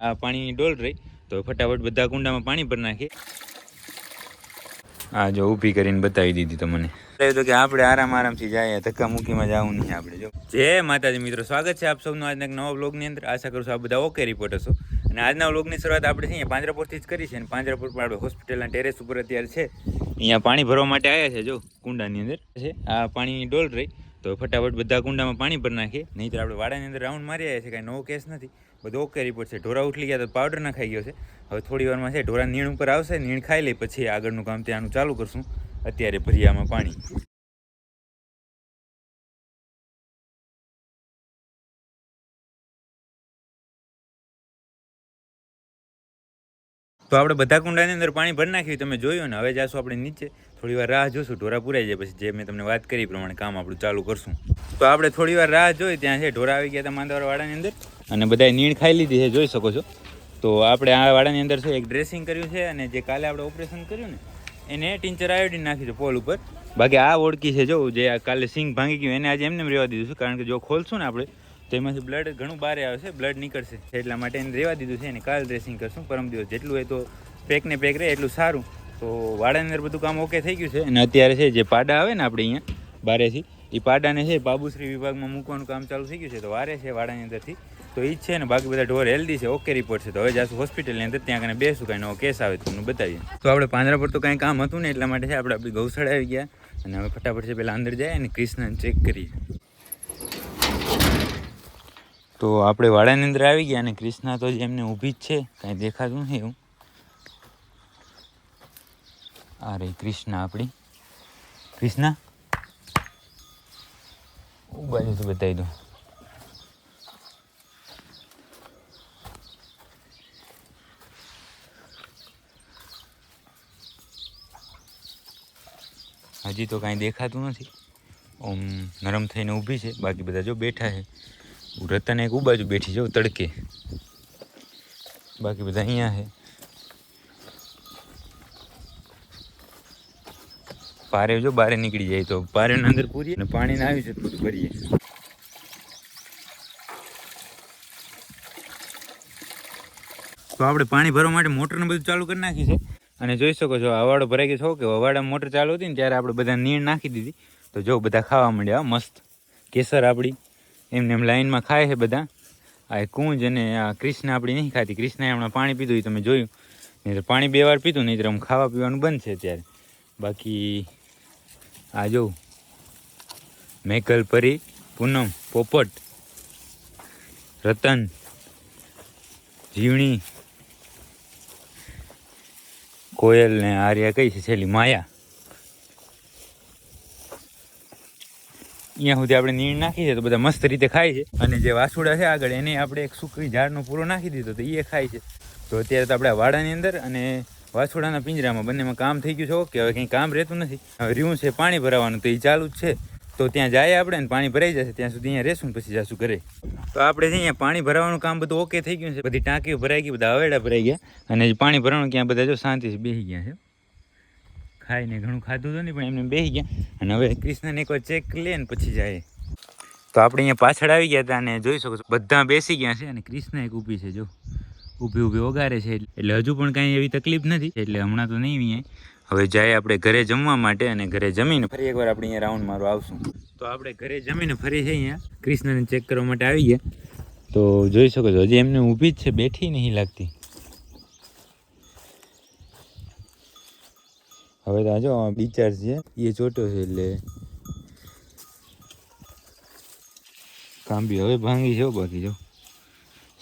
આ પાણીની ડોલ રહી, તો ફટાફટ બધા કુંડામાં પાણી ભરી નાખીએ. હા જો ઊભી કરીને બતાવી દીધી તમને તો કે આપણે આરામ આરામથી જાય ધક્કા મૂકીમાં જવું નહીં આપણે, જો. જય માતાજી મિત્રો, સ્વાગત છે આપ સૌનું આજના એક નવા બ્લોગની અંદર. આશા કરું છું આ બધા ઓકે રિપોર્ટ હશો. અને આજના બ્લોગની શરૂઆત આપણે અહીંયા પાંજરાપુરથી જ કરી છે અને પાંજરાપુર પર આપણે હોસ્પિટલના ટેરેસ ઉપર અત્યારે છે. અહીંયા પાણી ભરવા માટે આવ્યા છે, જો, કુંડાની અંદર. છે, આ પાણીની ડોલ રહી. તો ફટાફટ બધા કુંડામાં પાણી ભરી નાખીએ. નહીં તો આપણે વાડાની અંદર રાઉન્ડ મારી આવ્યા છે કાંઈ નવો કેસ નથી. બધો ઓકે રિપોર્ટ છે. ઢોરા ઉઠલી ગયા તો પાવડર ના ખાઈ ગયો છે. હવે થોડી વારમાં છે, ઢોરા નીણ ઉપર આવશે, નીણ ખાઈ લે, પછી આગળનું કામ ત્યાંનું ચાલુ કરશું. અત્યારે ભરિયામાં પાણી. તો આપણે બધા કુંડાની અંદર પાણી ભરી નાખ્યું, તમે જોયું ને? હવે જાશું આપણે નીચે. થોડી વાર રાહ જોશું, ઢોરા પૂરાઈ જાય પછી જે મેં તમને વાત કરી પ્રમાણે કામ આપણું ચાલુ કરશું. તો આપણે થોડી વાર રાહ જોઈ, ત્યાં છે, ઢોરા આવી ગયા હતા માંદાવાળાની અંદર. અને બધાએ નીણ ખાઈ લીધી છે, જોઈ શકો છો. તો આપણે આ વાડાની અંદર છે, એક ડ્રેસિંગ કર્યું છે અને જે કાલે આપણે ઓપરેશન કર્યું ને, એને ટીંચર આયોડીન નાખ્યું છે પોલ ઉપર. બાકી આ ઓળખી છે, જો, જે કાલે સિંગ ભાંગી ગયું, એને આજે એમને રહેવા દીધું છે, કારણ કે જો ખોલશું ને આપણે તો એમાંથી બ્લડ ઘણું બહાર આવશે બ્લડ નીકળશે. એટલા માટે એને રહેવા દીધું છે, એને કાલ ડ્રેસિંગ કરશું, પરમ દિવસ. જેટલું હોય તો પેકને પેક રહે એટલું સારું. તો વાડાની અંદર બધું કામ ઓકે થઈ ગયું છે. અને અત્યારે છે, જે પાડા આવે ને આપણે અહીંયા બારેથી એ પાડાને છે, બાબુશ્રી વિભાગમાં મૂકવાનું કામ ચાલુ થઈ ગયું છે. તો વારે છે વાડાની અંદરથી. તો એ જ છે ને, બાકી બધા ઢોર હેલ્ધી છે ઓકે રિપોર્ટ છે. તો હવે જાશું હોસ્પિટલની અંદર, ત્યાં કને બેસું, કાંઈ નવો કેસ આવે તમને બતાવીએ. તો આપણે પાંદરા પર તો કાંઈ કામ હતું ને, એટલા માટે છે, આપણે આપણી ગૌશાળા આવી ગયા. અને હવે ફટાફટ છે પહેલાં અંદર જાય અને કૃષ્ણને ચેક કરીએ. તો આપણે વાડાની અંદર આવી ગયા અને ક્રિષ્ના તો એમને ઊભી જ છે. કાંઈ દેખાતું નથી એવું. આ રહી ક્રિષ્ના આપણી. ક્રિષ્ના બાજુથી બતાવી દઉં. હજી તો કાંઈ દેખાતું નથી. ઓમ નરમ થઈને ઊભી છે. બાકી બધા જો બેઠા છે. રતન એક ઉબાજુ બેઠી જાઉં તડકે. બાકી બધા અહીંયા છે. પારે જો બારે નીકળી જાય તો પારેના અંદર પૂરીએ અને પાણીને આવી છે બધું ભરીએ. તો આપણે પાણી ભરવા માટે મોટરને બધું ચાલુ કરી નાખી છે. અને જોઈ શકો છો અવાડો ભરાઈ ગયો છો કે અવાડા મોટર ચાલુ હતી ને ત્યારે આપણે બધા નીણ નાખી દીધી. તો જો, બધા ખાવા માંડ્યા મસ્ત. કેસર આપણી. એમને એમ લાઈનમાં ખાય છે બધા. આ કુંજ અને આ કૃષ્ણ આપણી નહીં ખાતી. કૃષ્ણએ હમણાં પાણી પીધું એ તમે જોયું. નહીં તો પાણી બે વાર પીધું નહીં તો આમ ખાવા પીવાનું બંધ છે અત્યારે. બાકી આ જો મેકલ પરી પૂનમ, પોપટ, રતન, જીવણી, કોયલ ને આર્યા કઈ છે? છેલ્લી માયા. અહીંયા સુધી આપણે નીણ નાખી છે તો બધા મસ્ત રીતે ખાય છે. અને જે વાસુડા છે આગળ, એને આપણે એક સૂકવી ઝાડનો પૂરો નાખી દીધો તો એ ખાય છે. તો અત્યારે તો આપણે વાડાની અંદર અને વાછોડાના પિંજરામાં બંનેમાં કામ થઈ ગયું છે. ઓકે, હવે કંઈ કામ રહેતું નથી. હવે રહ્યું છે, પાણી ભરાવાનું, તો એ ચાલુ જ છે. તો ત્યાં જાય આપણે ને પાણી ભરાઈ જશે. ત્યાં સુધી અહીંયા રહેશું પછી જશું ઘરે. તો આપણે અહીંયા પાણી ભરાવાનું કામ બધું ઓકે થઈ ગયું છે. બધી ટાંકીઓ ભરાઈ ગઈ, બધા અવેડા ભરાઈ ગયા. અને પાણી ભરાવાનું ક્યાં, બધા જો શાંતિથી બેસી ગયા છે. ખાઈને ઘણું ખાધું તો નહીં પણ એમને બેસી ગયા. અને હવે કૃષ્ણને એકવાર ચેક લે ને પછી જાય. તો આપણે અહીંયા પાછળ આવી ગયા હતા અને જોઈ શકો છો, બધા બેસી ગયા છે અને કૃષ્ણ એક ઊભી છે, જો. ઊભી ઊભી ઓગારે છે, એટલે હજુ પણ કાંઈ એવી તકલીફ નથી, એટલે હમણાં તો નહીં અહીંયા હવે જાય આપણે ઘરે જમવા માટે અને ઘરે જમીને ફરી એકવાર આપણે અહીંયા રાઉન્ડ મારવા આવશું. તો આપણે ઘરે જમીને ફરી છે અહીંયા, કૃષ્ણને ચેક કરવા માટે આવી ગયા. તો જોઈ શકો છો, હજી એમને ઊભી જ છે, બેઠી નહીં લાગતી. હવે ત્યાં જો ડિસ્ચાર્જ છે. એ ચોટો છે એટલે કાંબી હવે ભાંગી છે બાકી જો.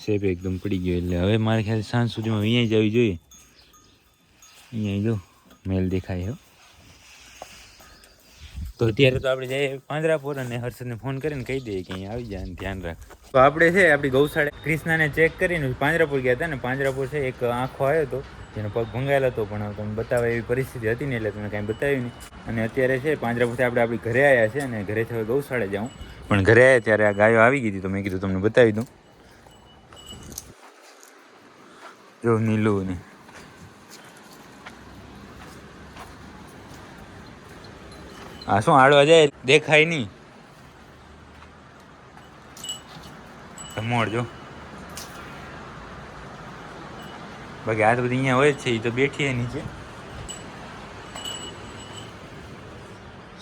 શેપ એકદમ પડી ગયો એટલે હવે મારે ખ્યાલ સાંજ સુધીમાં અહીંયા જ આવી જોઈએ. અહીંયા જો મેલ દેખાય હો. તો અત્યારે તો આપણે જઈએ પાંજરાપુર અને હર્ષદને ફોન કરીને કહી દઈએ કે અહીંયા આવી જાય ને ધ્યાન રાખ. તો આપણે છે, આપણી ગૌશાળા ક્રિષ્નાને ચેક કરીને પાંજરાપુર ગયા હતા ને, પાંજરાપુર છે, એક આંખો આવ્યો હતો, જેનો પગ ભંગાયેલો હતો, પણ તમને બતાવે એવી પરિસ્થિતિ હતી ને એટલે તમે કાંઈ બતાવ્યું નહીં. અને અત્યારે છે, પાંજરાપુરથી આપણે આપણી ઘરે આવ્યા છે અને ઘરેથી હવે ગૌશાળા જાઉં. પણ ઘરે આવ્યા ત્યારે આ ગાયો આવી ગઈ હતી, તો મેં કીધું તમને બતાવી દઉં. જો, નીલું ને. આ શું આડવા જાય? દેખાય નહીં. મોડ જો બાકી આ તો બધી અહીંયા હોય છે એ તો બેઠી નીચે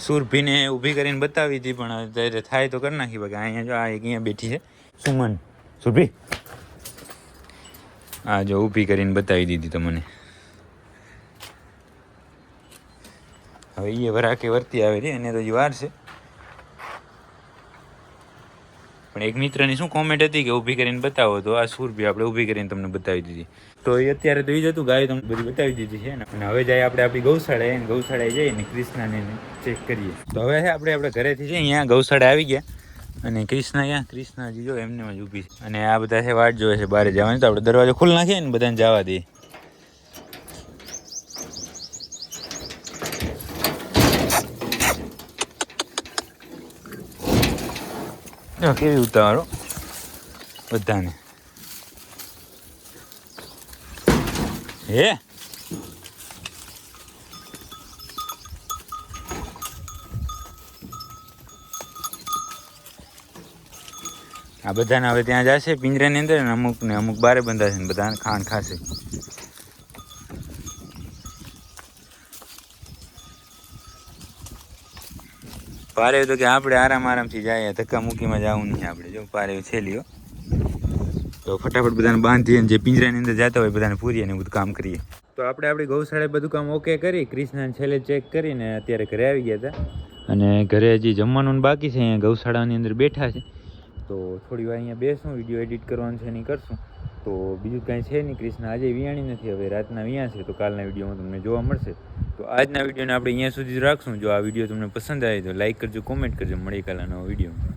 સુરભીને ઊભી કરીને બતાવી હતી, પણ અત્યારે થાય તો કરી નાખી. બાકી અહીંયા જો, આ અહીંયા બેઠી છે. સુમન, સુરભી. હા જો ઊભી કરીને બતાવી દીધી તમને. હવે એ વરાકે વર્તી આવે છે એને તો હજી વાર છે. પણ એક મિત્રની શું કોમેન્ટ હતી કે ઊભી કરીને બતાવો તો આ સુરભી આપણે ઊભી કરીને તમને બતાવી દીધી. તો એ અત્યારે તો એ જ હતું, ગાય તમને બધી બતાવી દીધી છે ને. અને હવે જાય આપણે આપણી ગૌશાળાએ ગૌશાળાએ જઈને કૃષ્ણાને ચેક કરીએ. તો હવે છે આપણે આપણે ઘરેથી જઈએ અહીંયા ગૌશાળા આવી ગયા. અને કૃષ્ણ અહીંયા, કૃષ્ણજી જો એમને જ ઊભી છે. અને આ બધા છે વાટ જોવે છે, બહાર જવાની તો આપણે દરવાજો ખુલ્લ નાખીએ ને, બધાને જવા દઈએ. કેવી ઉતારો બધાને હે આ બધાને હવે ત્યાં જશે, પિંજરાની અંદર ને અમુક ને અમુક બારે બંધાશે ને બધાને ખાંડ ખાશે. પારે તો કે આપણે આરામ આરામથી જાય ધક્કા મૂકીમાં જવું નહીં આપણે. જો પારે છેલ્લી તો ફટાફટ બધાને બાંધીએ જે પિંજરાની અંદર જતા હોય બધાને પૂરીએ ને બધું કામ કરીએ. તો આપણે આપણી ગૌશાળાએ બધું કામ ઓકે કરી, કૃષ્ણને છેલ્લે ચેક કરીને અત્યારે ઘરે આવી ગયા હતા. અને ઘરે હજી જમવાનું બાકી છે, અહીંયા ગૌશાળાની અંદર બેઠા છે. તો થોડી વાર અહીંયા બેસું, વીડિયો એડિટ કરવાનું છે નહીં કરશું. તો બીજું કાંઈ છે નહીં, કૃષ્ણ આજે વિયાણી નથી, હવે રાતના વિયા છે, તો કાલના વિડીયોમાં તમને જોવા મળશે. તો આજના વિડીયોને આપણે અહીંયા સુધી રાખશું. જો આ વીડિયો તમને પસંદ આવે તો લાઇક કરજો, કોમેન્ટ કરજો મળી કાલના નવો વીડિયો